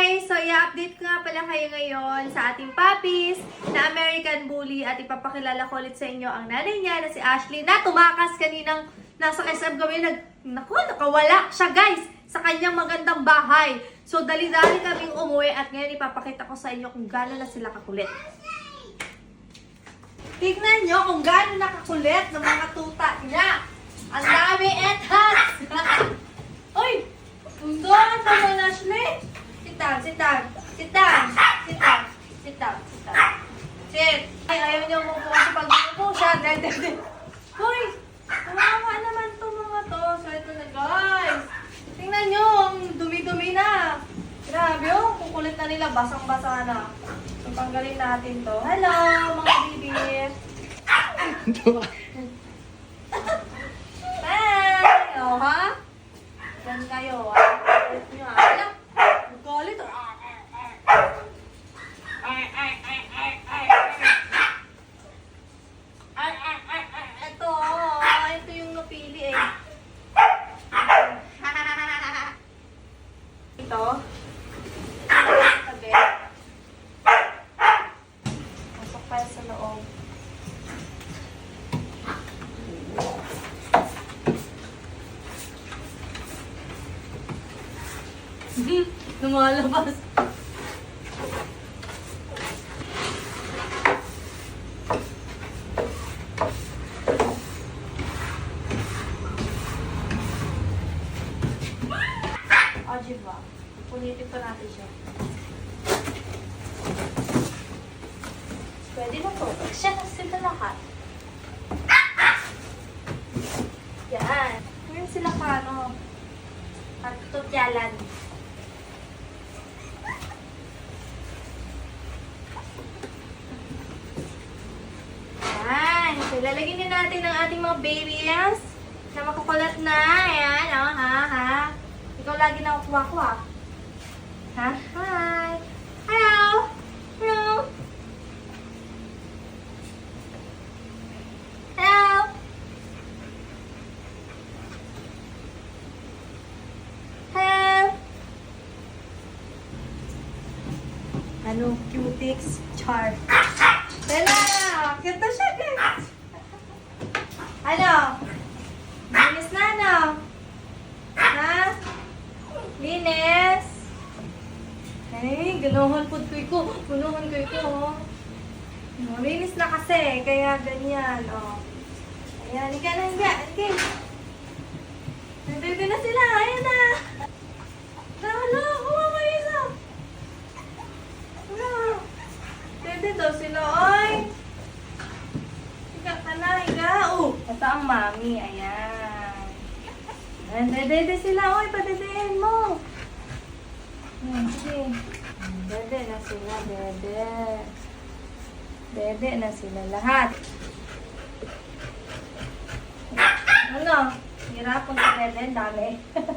guys! So, i-update ko nga pala kayo ngayon sa ating puppies na American Bully at ipapakilala ko ulit sa inyo ang nanay niya na si Ashley na tumakas kaninang nasa SM kami. Nag, naku, nakawala siya guys sa kanyang magandang bahay. So, dali-dali kaming umuwi at ngayon ipapakita ko sa inyo kung gaano na sila kakulit. Tignan nyo kung gaano nakakulit ng mga tuta niya. Ang dami etas! Uy! Ang doon naman, Ashley! Sit down, sit down, sit down, sit down, sit down, sit down. Sit! Ay, ayaw niyo mo po sa pag-upo siya. Dede, dede. Uy! Kawawa naman to mga to. So, ito na guys. Tingnan nyo, ang dumi-dumi na. Grabe kukulit na nila, basang-basa na. So, natin to. Hello, mga bibis. Hi! Oh, ha? Diyan kayo, ah. Kulit nyo, ah. Ala, Galit, ah. Ay, ay, ay, ay, ay. Ay, ay, ay, ay. Ito, oh. Ito yung napili, eh. Ito. Tabi. Pasok tayo sa loob. Lumalabas. O, diba? Punitin pa natin siya. Pwede na po. Siya sila lahat. Yan. Ngayon sila pa, ano, at lalagyan din natin ang ating mga babies na makukulat na. Ayan. Oh, ha, ha. Ikaw lagi na kuha ko. Ha? Hi. Hello. Hello. Hello. Hello. Ano? Cutix? Char. Bella! Ganda siya, guys! Ano? Linis na, ano? Ha? Linis? Ay, ganahan po ko ko. Ganahan ko ito, oh. No, linis na kasi, kaya ganyan, oh. Ayan, ika na, ika, ika. Nandito na sila, ayan na. Hala, kuha kayo. Hala. Pwede daw sila, oy. Higa ka na, higa. Oh, ito ang mami, ayan. Ayan, dede sila, oy, padedehin mo. Ayan, sige. Dede na sila, dede. Dede na sila lahat. Ano? Hirapon sa dede, dami.